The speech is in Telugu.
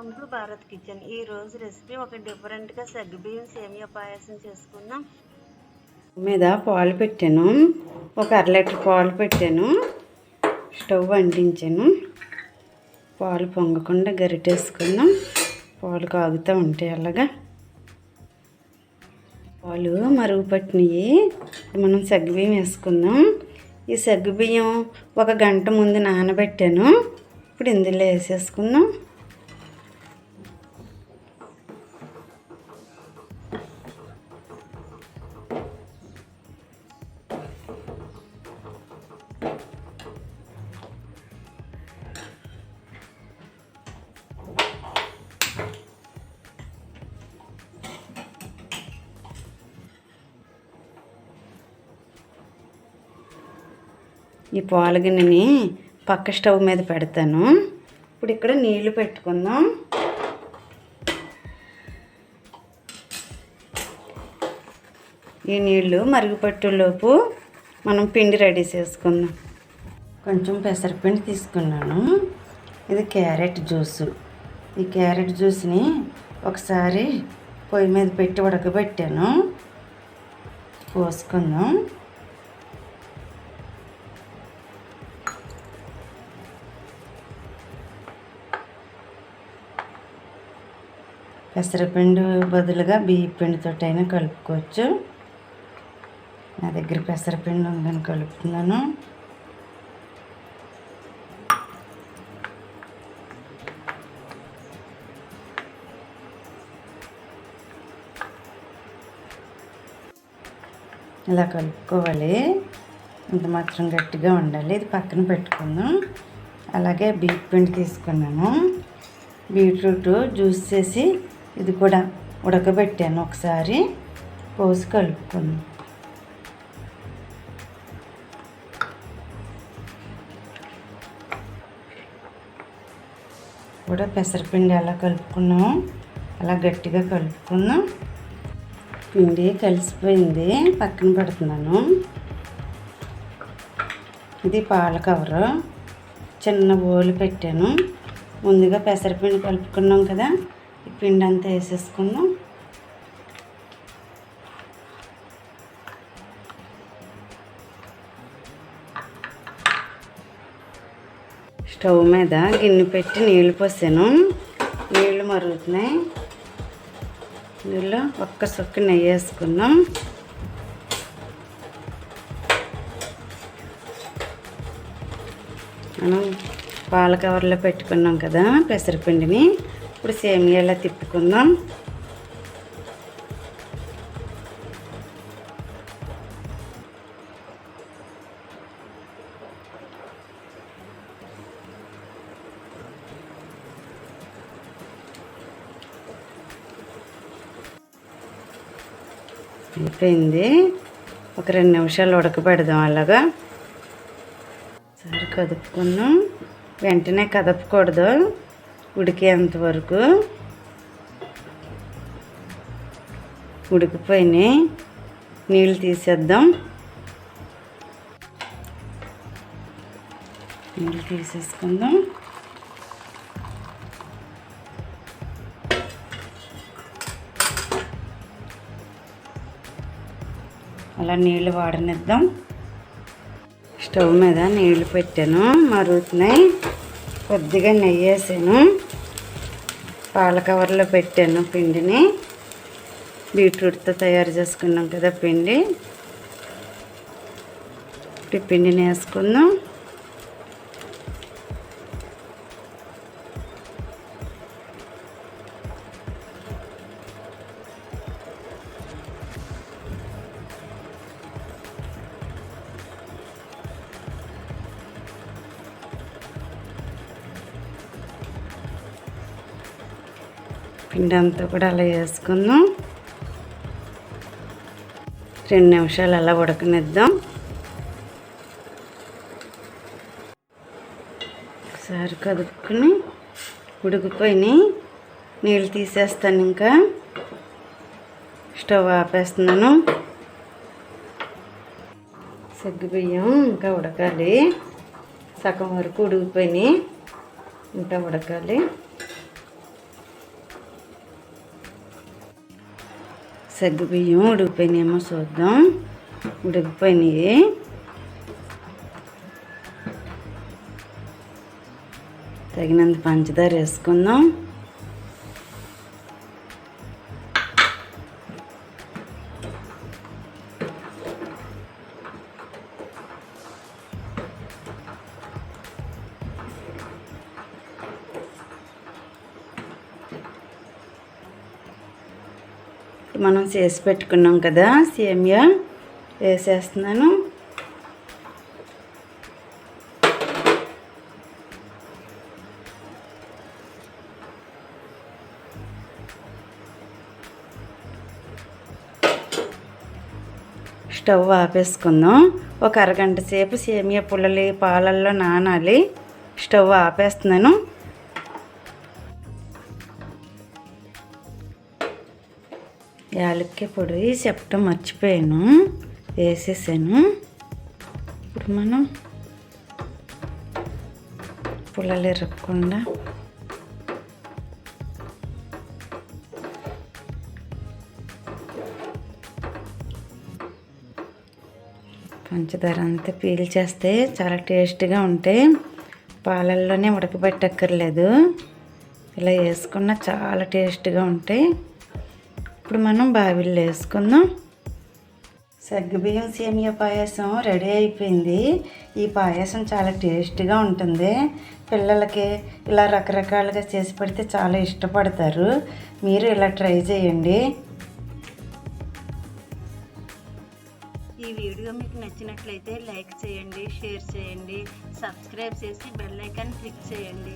Welcome to Bharat kitchen. ఈ రోజు రెసిపీ ఒక డిఫరెంట్గా సగ్గుబియ్యం సేమియా పాయసం చేసుకుందాం. మీద పాలు పెట్టాను. ఒక అర లీటర్ పాలు పెట్టాను. స్టవ్ అంటించాను. పాలు పొంగకుండా గరిటేసుకుందాం. పాలు కాగుతూ ఉంటాయి అలాగా. పాలు మరుగు పట్టినవి మనం సగ్గుబియ్యం వేసుకుందాం. ఈ సగ్గుబియ్యం ఒక గంట ముందు నానబెట్టాను. ఇప్పుడు ఇందులో వేసేసుకుందాం. ఈ పాల గిన్నెని పక్క స్టవ్ మీద పెడతాను. ఇప్పుడు ఇక్కడ నీళ్ళు పెట్టుకుందాం. ఈ నీళ్ళు మరుగుపట్టులోపు మనం పిండి రెడీ చేసుకుందాం. కొంచెం పెసరపిండి తీసుకున్నాను. ఇది క్యారెట్ జ్యూసు. ఈ క్యారెట్ జ్యూస్ని ఒకసారి పొయ్యి మీద పెట్టి ఉడకబెట్టాను. పోసుకుందాం. పెసరపిండి బదులుగా బియ్య అయినా కలుపుకోవచ్చు. నా దగ్గర పెసరపిండి ఉందని కలుపుతున్నాను. ఇలా కలుపుకోవాలి. ఇంత మాత్రం గట్టిగా ఉండాలి. ఇది పక్కన పెట్టుకుందాం. అలాగే బీట్ పిండి తీసుకున్నాను. బీట్రూట్ జ్యూస్ చేసి ఇది కూడా ఉడకబెట్టాను ఒకసారి. పోసి కలుపుకుందాం. కూడా పెసరపిండి ఎలా కలుపుకున్నాం. అలా గట్టిగా కలుపుకున్నాం పిండి కలిసిపోయింది. పక్కన పెడుతున్నాను. ఇది పాల కవరు. చిన్న బోలు పెట్టాను. ముందుగా పెసరపిండి కలుపుకున్నాం కదా. ఈ పిండి అంతా వేసేసుకుందాం స్టవ్ మీద గిన్నె పెట్టి నీళ్ళు పోసాను. నీళ్ళు మరుగుతున్నాయి. నీళ్ళు ఒక్క సొక్క నెయ్యి వేసుకుందాం మనం పాల కవర్లో పెట్టుకున్నాం కదా పెసరపిండిని. ఇప్పుడు సేమియాలా తిప్పుకుందాం. అయిపోయింది. ఒక రెండు నిమిషాలు ఉడకబెడదాం అలాగా. సరే కదుపుకున్నాం వెంటనే కదపకూడదు. ఉడికేంత వరకు ఉడికిపోయినాయి. నీళ్ళు తీసేద్దాం. నీళ్ళు తీసేసుకుందాం. అలా నీళ్ళు వాడనిద్దాం. స్టవ్ మీద నీళ్ళు పెట్టాను. మరుగుతున్నాయి. కొద్దిగా నెయ్యి వేసాను. పాల కవర్లో పెట్టాను పిండిని. బీట్రూట్తో తయారు చేసుకున్నాం కదా పిండి. ఇప్పుడు పిండిని వేసుకుందాం. పిండి అంతా కూడా అలా వేసుకుందాం. రెండు నిమిషాలు అలా ఉడకనిద్దాం. ఒకసారి కదుపుకొని ఉడికిపోయినాయి. నీళ్ళు తీసేస్తాను ఇంకా. స్టవ్ ఆపేస్తున్నాను. సగ్గుబియ్యం ఇంకా ఉడకాలి. సగం వరకు ఉడికిపోయినాయి. ఇంకా ఉడకాలి. సగ్గు బియ్యం ఉడికిపోయినాయేమో చూద్దాం. ఉడికిపోయినాయి. తగినంత పంచదార వేసుకుందాం. మనం చేసి పెట్టుకున్నాం కదా సేమియా వేసేస్తున్నాను. స్టవ్ ఆపేసుకుందాం. ఒక అరగంట సేపు సేమియా పుల్లలి పాలల్లో నానాలి. స్టవ్ ఆపేస్తున్నాను. యాలక్కాయ పొడి చెప్పడం మర్చిపోయాను. వేసేసాను. ఇప్పుడు మనం పుల్లలు ఎరగకుండా పంచదార అంతా పీల్ చేస్తే చాలా టేస్ట్గా ఉంటాయి పాలల్లోనే ఉడకబెట్టక్కర్లేదు. ఇలా వేసుకున్న చాలా టేస్ట్గా ఉంటాయి ఇప్పుడు మనం బావిల్లో వేసుకుందాం. సగ్గుబియ్యం సేమియా పాయసం రెడీ అయిపోయింది. ఈ పాయసం చాలా టేస్ట్గా ఉంటుంది. పిల్లలకి ఇలా రకరకాలుగా చేసి పెడితే చాలా ఇష్టపడతారు. మీరు ఇలా ట్రై చేయండి. ఈ వీడియో మీకు నచ్చినట్లయితే లైక్ చేయండి షేర్ చేయండి సబ్స్క్రైబ్ చేసి బెల్ ఐకాన్ క్లిక్ చేయండి.